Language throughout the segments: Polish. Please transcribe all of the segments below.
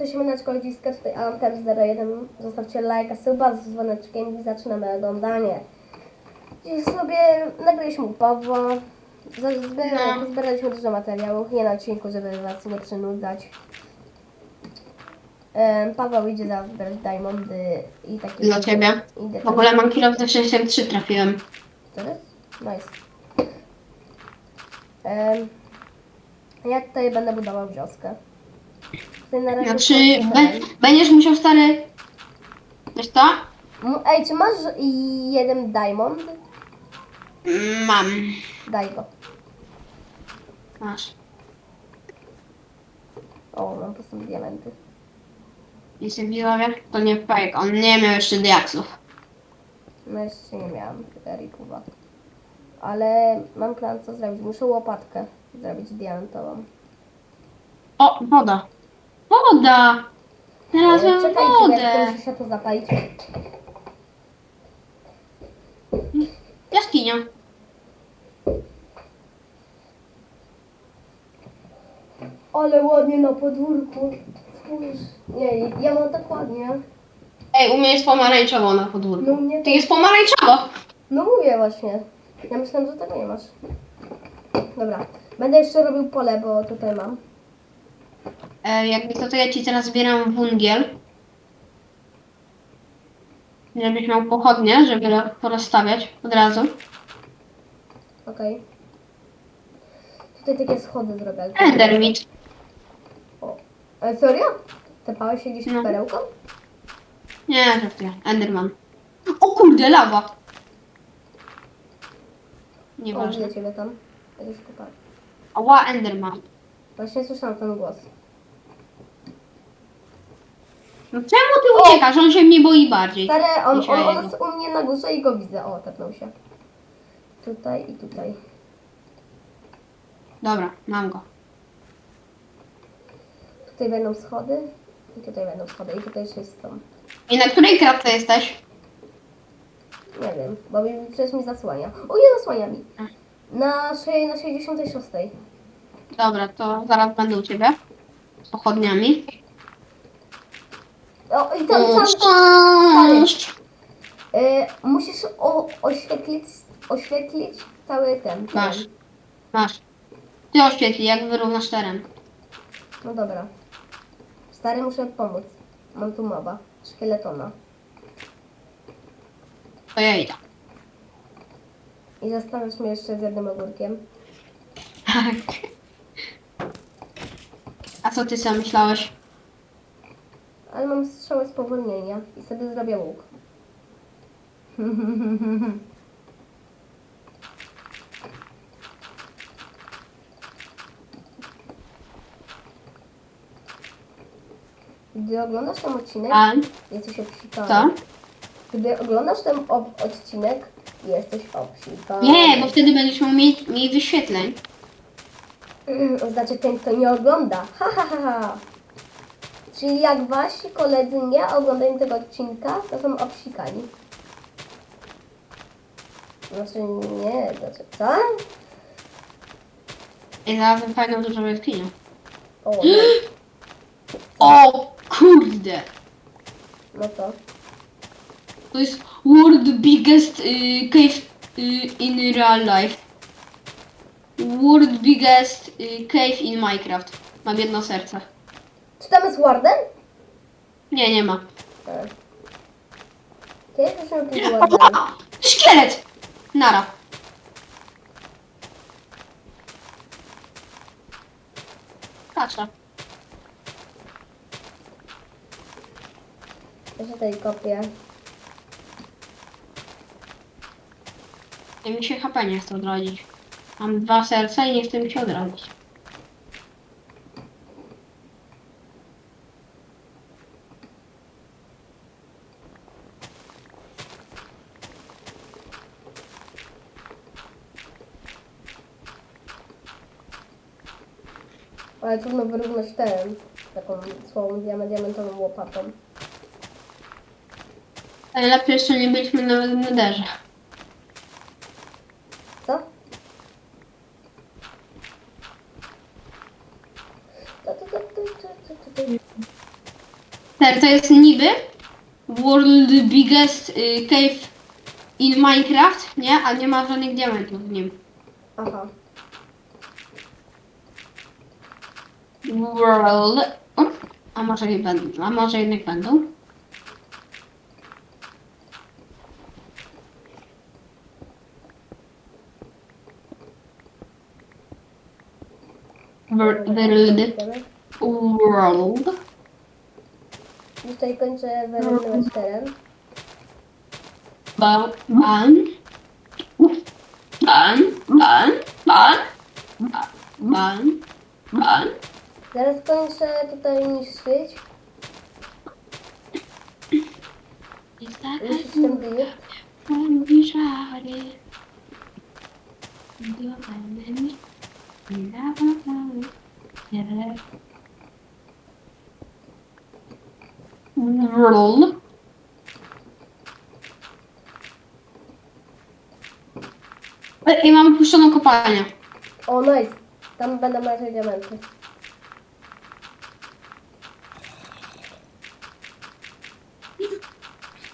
Cześć, Maneczko, Ludziska, tutaj Alamter01. Zostawcie lajka, suba z dzwoneczkiem i zaczynamy oglądanie. Dziś sobie nagraliśmy u Pawła. Za- Zbieraliśmy, No. zbieraliśmy dużo materiału, nie na odcinku, żeby was nie przynudzać. Em, Paweł idzie zaraz zbierać diamondy i takie... Dla ciebie. Idę W ogóle mam kilo za 63 trafiłem. Co to jest? Nice. Em, ja tutaj będę budował wioskę. Tutaj na razie Znaczy, be, będziesz musiał stary... Wiesz to? M- Ej, czy masz jeden diamond? Mm, Mam. Daj go. Masz. O, mam po prostu diamenty. Jeśli widzowie, to nie fake. On nie miał jeszcze diaksów. No jeszcze nie miałam Erikuwa. Ale mam plan co zrobić. Muszę łopatkę zrobić diamentową. O, woda. Woda! Ja tylko wodę. muszę się to zapalić. Jaskinia. Ale ładnie na podwórku. Spójrz. Nie, ja mam tak ładnie. Ej, u mnie jest pomarańczowo na podwórku. No u mnie Ty też. jest pomarańczowo! No mówię właśnie. Ja myślałam, że tego nie masz. Dobra. Będę jeszcze robił pole, bo tutaj mam. E, jakby to, to ja ci teraz zbieram wungiel. Żebyś miał pochodnie, żeby ro- porozstawiać od razu. Okej. Tutaj takie schody zrobię. ale- Endermit. O. Ale serio? Tepałeś się gdzieś No. perełką? Nie, żartuję. Enderman. O kurde, lawa! O, Nieważne. widzę ciebie tam. Będę się kopał. Ała, Enderman. Właśnie słyszałam ten głos. No czemu ty uciekasz? On się mnie boi bardziej. Stary, on, on, on jest u mnie na górze i go widzę. O, tepnął się. Tutaj i tutaj. Dobra, mam go. Tutaj będą schody. I tutaj będą schody. I tutaj czysto. I na której kratce jesteś? Nie wiem, bo mi, przecież mi zasłania. O, nie zasłania mi. Na, sze- na 66. Dobra, to zaraz będę u ciebie. Z pochodniami. O, i tam, tam, Cześć! y, musisz o, oświetlić, oświetlić cały ten. Masz. Masz. Ty oświetli, jak wyrównasz teren. No dobra. Stary, muszę pomóc. Mam tu moba. Szkieletona. To ja idę. I zostawiasz mnie jeszcze z jednym ogórkiem. A co ty sam myślałeś? Ale mam strzałę spowolnienia i sobie zrobię łuk. Gdy oglądasz ten odcinek, A jesteś obsikany. co? Gdy oglądasz ten odcinek, jesteś obsikany. Nie, bo wtedy będziesz miał mniej, mniej wyświetleń. Mm, Znaczy ten, kto nie ogląda. Ha, ha, ha, ha. Czyli jak wasi koledzy nie oglądają tego odcinka, to są obsikani. Znaczy nie, znaczy co? I znalazłem fajną dużą jaskinię. O, no, O kurde! no co? To jest world biggest y, cave y, in real life. World biggest y, cave in Minecraft. Mam jedno serce. Czy tam jest Warden? Nie, nie ma. E. Już miał jakiś Warden. A, szkielet! Nara. Kacza. Ja się tutaj kopię. Ja mi się HP nie chce odrodzić. Mam dwa serca i nie chcę mi się odrodzić. Ale trudno wyrównać ten, taką diament, diamentową łopatą. Ale lepiej jeszcze nie byliśmy nawet w nederze. Co? To, to, to, to, to, to, to, to. Ter, to jest niby World Biggest y, Cave in Minecraft, nie? A nie ma żadnych diamentów w nim. Aha. World... O, a może nie będą, a może jednak będą? World. World. Tutaj kończę wyrównywać teren. Ban. Ban. Ban. Ban. Ban. Ban. Ban. Zaraz kończę tutaj niszczyć. Jest taka dirt. Mówi żary. Dodamy mi. Roll. E, I mamy puszczoną kopalnię. O, nice. Tam będą raczej diamenty.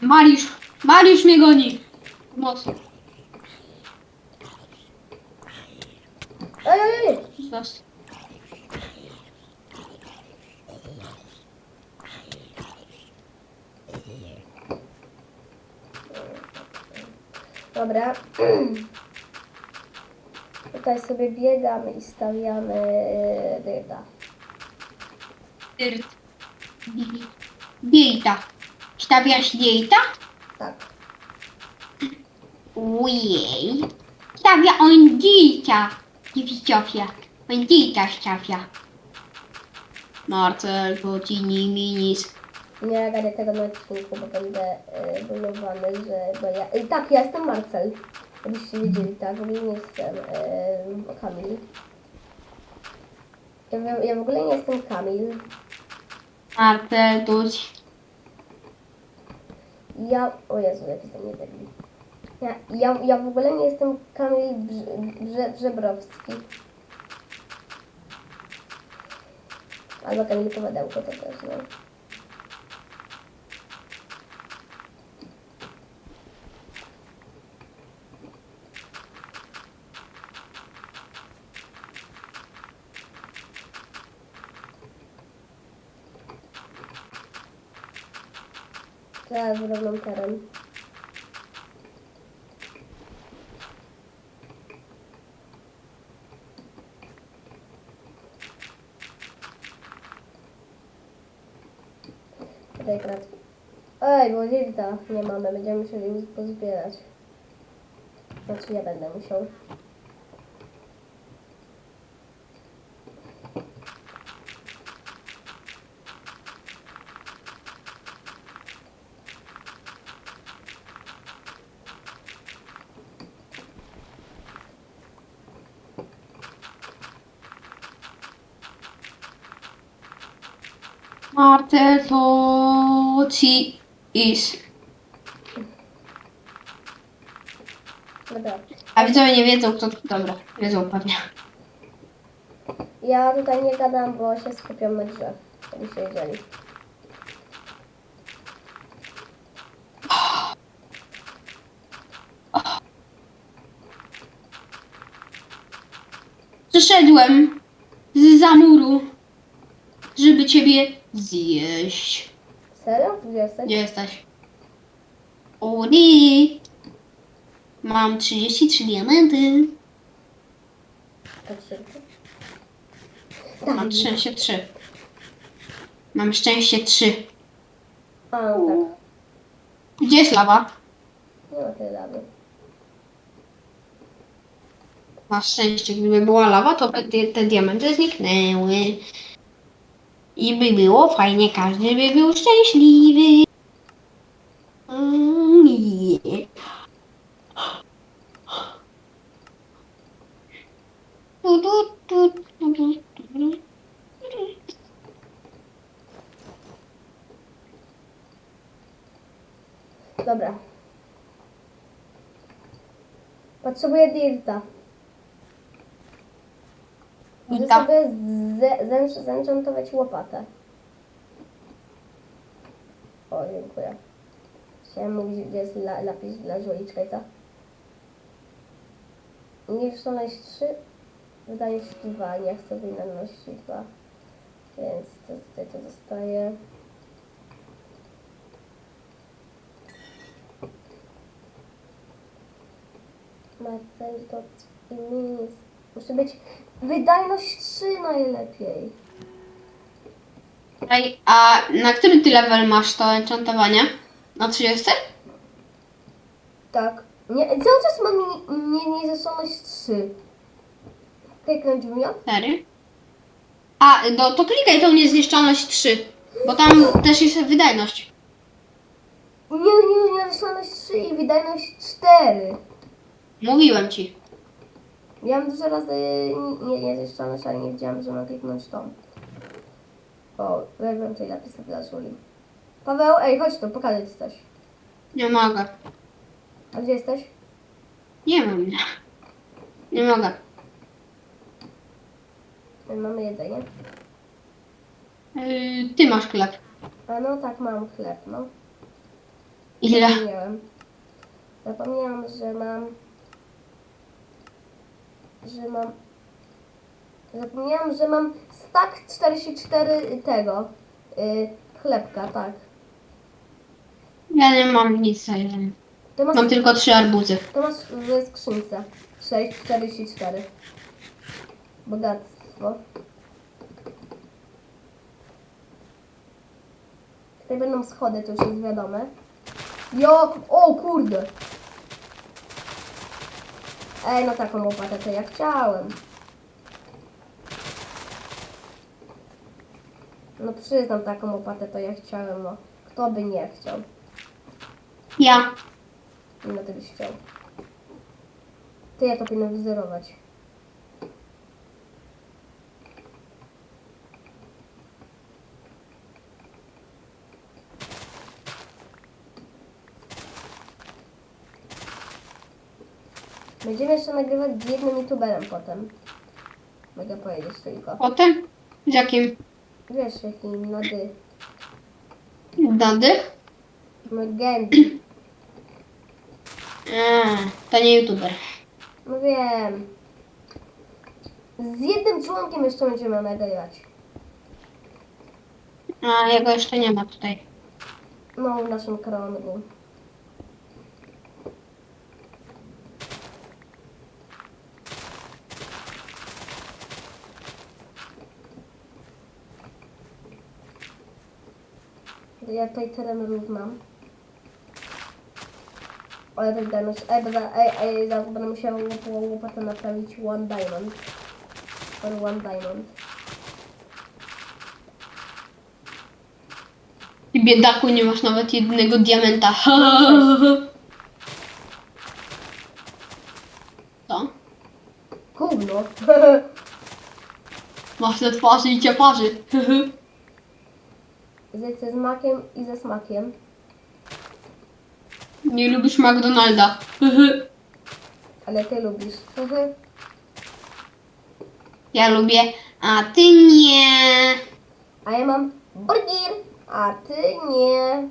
Mariusz, Mariusz mnie goni. Mocno. Ej. Zaraz. Dobra. Tutaj sobie biegamy i stawiamy e, dyrta. Dyrt. Dieta. Stawiasz dieta? Tak. Ojej. Stawia on dieta. Dziewicofia. On dieta stawia. Marcel, to ci nie minis. Nie nagarę tego na odcinku, bo będę bulowany, że... Bo ja... I tak, ja jestem Marcel. Żebyście wiedzieli, tak? Nie jestem e, Kamil. Ja, w- ja w ogóle nie jestem Kamil. Marcel, to ci... Ja... O Jezu, jak jestem niedebny. Ja, ja, ja w ogóle nie jestem Kamil Brze, Brze, Brzebrowski. Albo Kamil Powadełko to też, no. Teraz wyrównam teren. Tutaj kratki. Ej, bo dirta nie mamy, będziemy musieli pozbierać. Znaczy ja będę musiał. Marcel, to ci is. Dobra. A widzowie nie wiedzą, kto... Dobra, wiedzą pewnie. Ja tutaj nie gadam, bo się skupiam na grze. Żebyście wiedzieli. Przyszedłem z zamuru, żeby ciebie zjeść. Serio? Gdzie jesteś? Gdzie jesteś? Mam 33 diamenty. Tak. Mam szczęście 3. Mam szczęście 3. A, no tak. Gdzie jest lawa? Nie ma tyle lawy. Masz szczęście, gdyby była lawa, to by te, te diamenty zniknęły. I by było fajnie, każdy by był szczęśliwy. Mm, yeah. Dobra. Potrzebuję dirta. Muszę Dirta. sobie ze- zen- zenchantować łopatę. O, dziękuję. Chciałem mówić, gdzie jest la, lapis dla żuliczka i co? Niewszczolność 3, wydajność 2, nie chcę wydajności 2. Więc to, tutaj to zostaje. To i minis. Musi być wydajność 3 najlepiej. Ej, a na który ty level masz to enchantowanie? Na 30? Tak. Nie, cały czas mam nie, nie, niezeszłoność 3. Kliknąć w nią? 4. A, no to klikaj tą niezniszczalność 3, bo tam też jest wydajność. Nie, nie, niezeszłoność 3 i wydajność 4. Mówiłem ci. Miałam dużo razy nie, nie niezeszłoność, ale nie wiedziałam, że mam kliknąć tą. O, jak więcej napisów dla Żuli. Paweł, ej, chodź tu, pokażę ci coś. Nie mogę. A gdzie jesteś? Nie wiem. Nie mogę. Mamy jedzenie. Yy, ty masz chleb. A no tak, mam chleb, no. Ile? Zapomniałam. Zapomniałam, że mam. Że mam. Zapomniałam, że mam stack 44 tego. Y, chlebka, tak. Ja nie mam nic. To masz, Mam tylko trzy arbuzy. to masz w skrzynce. 644. Bogactwo. Tutaj będą schody, to już jest wiadome. Jo, o kurde. Ej, no taką łopatę to ja chciałem. No przyznam taką łopatę to ja chciałem, no. Kto by nie chciał? Ja. No ty byś chciał. Ty ja to powinno wyzerować. Będziemy jeszcze nagrywać z jednym youtuberem potem. Mogę powiedzieć tylko. Potem? Z jakim? Wiesz jakim, no dy. Dady? No Gendy. A, to nie youtuber. No wiem. Z jednym członkiem jeszcze będziemy nagrywać. A, jego jeszcze nie ma tutaj. No, w naszym krągu. Ja tutaj teren równam. Ale tak daność. Ej, za, ej, ej, zaraz będę musiała łop- łopatę naprawić one diamond. Or one diamond. Ty biedaku nie masz nawet jednego diamenta. Co? Gówno. Masz te twarzy i cię parzy. Zjedz ze smakiem i ze smakiem. Nie lubisz McDonalda. Ale ty lubisz. Ja lubię, a ty nie. A ja mam burger, a ty nie.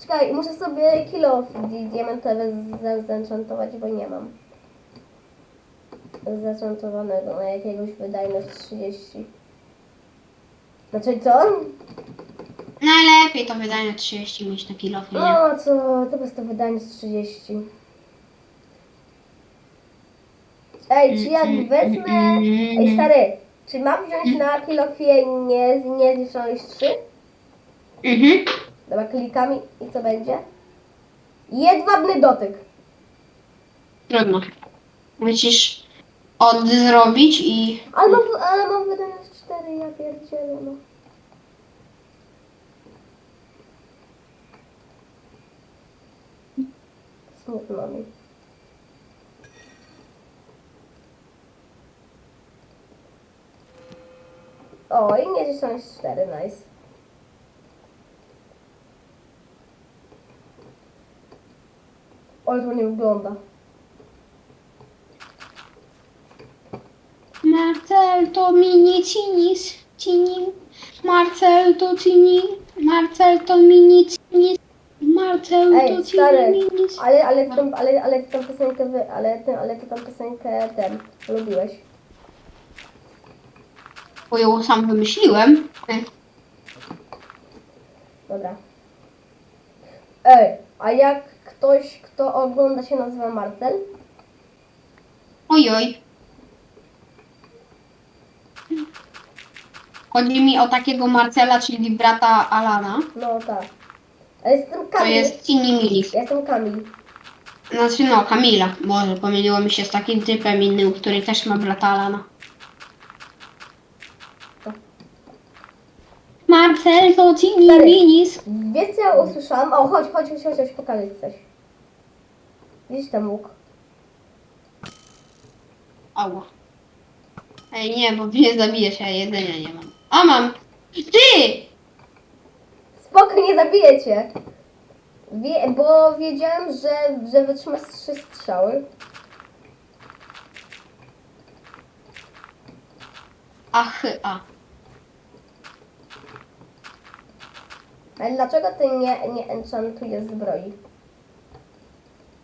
Czekaj, muszę sobie kilo di- diamentowe zenchantować, bo nie mam. Zenchantowanego na jakiegoś wydajność 30. Znaczy co? Najlepiej to wydanie 30 mieć na kilo, nie? No co, to po prostu wydajność 30. Ej, czy jak wezmę... Ej stary, czy mam wziąć na kilofie nie, nie zniszczone 3? Mhm. Dobra, klikamy i co będzie? Jedwabny dotyk. Trudno. Musisz odrobić i... Ale mam, ale mam wydajność 4, ja pierdzielę, no. Smutno mi. O, i nie zniszczone 4, nice. Ale to nie wygląda. Marcel to mini cinis. Cini. Marcel to ci ni... Marcel to mi nic nie... Marcel Ej, to stary, mi nic... ale, ale, tą, ale, ale tą piosenkę, wy, ale, ty, ale tą piosenkę ten lubiłeś. Bo ją sam wymyśliłem. Dobra. Ej, a jak ktoś, kto ogląda się nazywa Marcel? Ojoj. Chodzi mi o takiego Marcela, czyli brata Alana. No tak. A jestem To Kamil. jest Tini Milis. Ja jestem Kamil. Znaczy no, Kamila. Boże, pomyliło mi się z takim typem innym, który też ma brata Alana. Marcel to Tini Stary. Milis. Wiesz co ja usłyszałam? O, chodź, chodź, chodź, chodź, chodź pokażę ci coś. Widzisz ten łuk? Ała. Ej, nie, bo mnie zabijesz, ja jedzenia nie mam. A mam! Ty! Spoko, nie zabiję cię. Wie, bo wiedziałem, że, że wytrzymasz trzy strzały. Ach, a. Ale dlaczego ty nie, nie enchantujesz zbroi?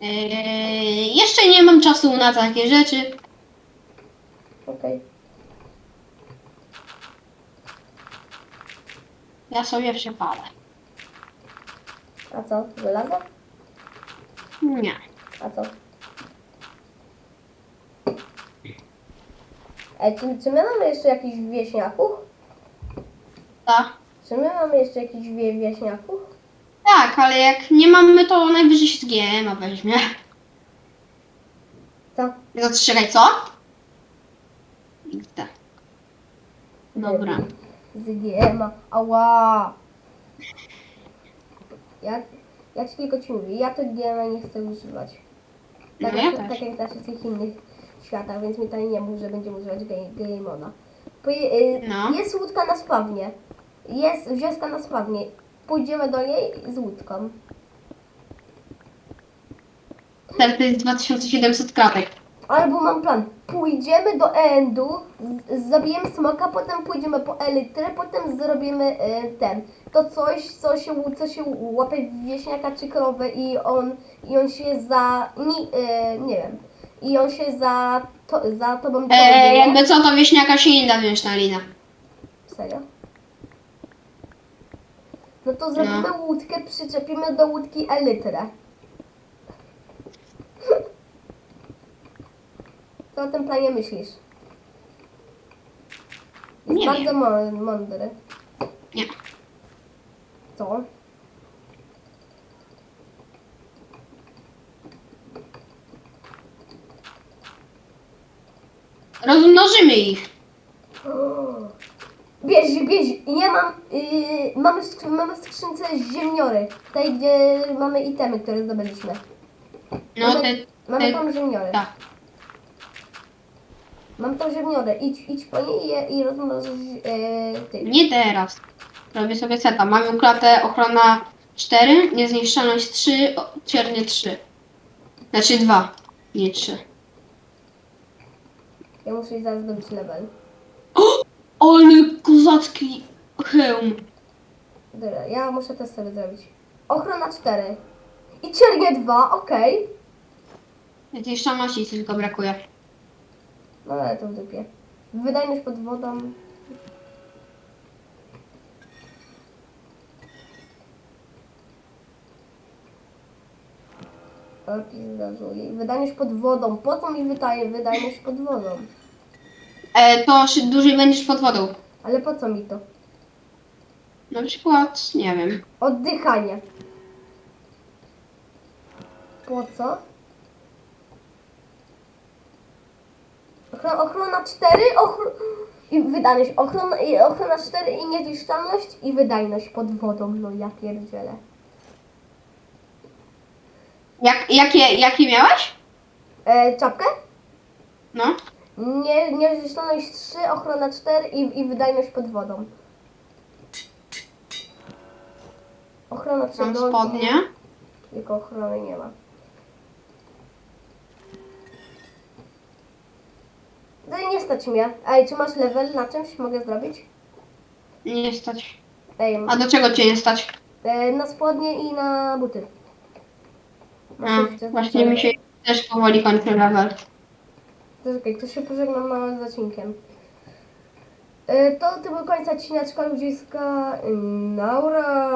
Eee, jeszcze nie mam czasu na takie rzeczy. Okej. Ja sobie przepalę. A co? Żelazo? Nie. A co? Ej, czy, czy my mamy jeszcze jakichś wieśniaków? Ta. Czy my mamy jeszcze jakichś wie, wieśniaków? Tak, ale jak nie mamy, to najwyżej się z GM weźmie. Co? Zatrzymaj, co? XD. Dobra. Z GMA. Ała! Ja, ja ci tylko ci mówię, ja to GMA nie chcę używać. Tak, No ja jak, też. tak jak na wszystkich innych światach, więc mi tutaj nie mów, że będziemy używać Game, game moda. Poje, y, No. Jest łódka na spawnie. Jest wioska na spawnie. Pójdziemy do niej z łódką. Teraz to jest 2700 kratek. Albo mam plan. Pójdziemy do Endu, zabijemy smoka, potem pójdziemy po elytrę, potem zrobimy y, ten. To coś, co się, co się łapie w wieśniaka czy krowę i on, i on się za, nie, y, nie wiem, i on się za, to, za tobą Eee, jakby co, to wieśniaka się nie da wziąć na linę. Serio? No to zrobimy łódkę, przyczepimy do łódki elytrę. Co o tym planie myślisz? Jest Nie bardzo wiem. mą- mądry. Nie. Co? Rozmnożymy ich. Bierz, bierz, ja mam, yy, mamy, w skrzyn- mamy w skrzynce ziemniory, tutaj gdzie mamy itemy, które zdobyliśmy. No mamy, te, mamy te, tam ziemniory. tak. Mam tą ziemniorę, idź, idź po niej i, je- i rozmnożysz yy, ty. Nie teraz. Robię sobie seta. Mam klatę ochrona 4, niezniszczalność 3, o, ciernie 3. Znaczy 2, nie 3. Ja muszę jej zaraz zdobyć level. Ale kozacki hełm. Dobra, ja muszę też sobie zrobić. Ochrona 4. I czernie 2, okej. Zniszczalności tylko brakuje. No ale to w dupie. Wydajność pod wodą. Wydajność pod wodą. Po co mi wydaje wydajność pod wodą? E, to szy- dłużej będziesz pod wodą. Ale po co mi to? Na przykład, nie wiem. Oddychanie. Po co? Ochrona, ochrona 4 ochro... i wydajność. Ochrona, i ochrona 4 i niezniszczalność i wydajność pod wodą. No ja pierdzielę. Jak, jakie, jakie miałeś? E, czapkę? No. Nie, niezniszczalność 3, ochrona 4 i, i wydajność pod wodą. Ochrona 3 Mam spodnie. Tylko ochrony nie ma. No i nie stać mnie. Ej, czy masz level na czymś? Mogę zrobić? Nie stać. Ej, A do czego cię nie stać? e, na spodnie i na buty. A, właśnie mi się też powoli kończy level. To się pożegnam małym zacinkiem. E, To to był koniec odcineczka ludziska. Naura.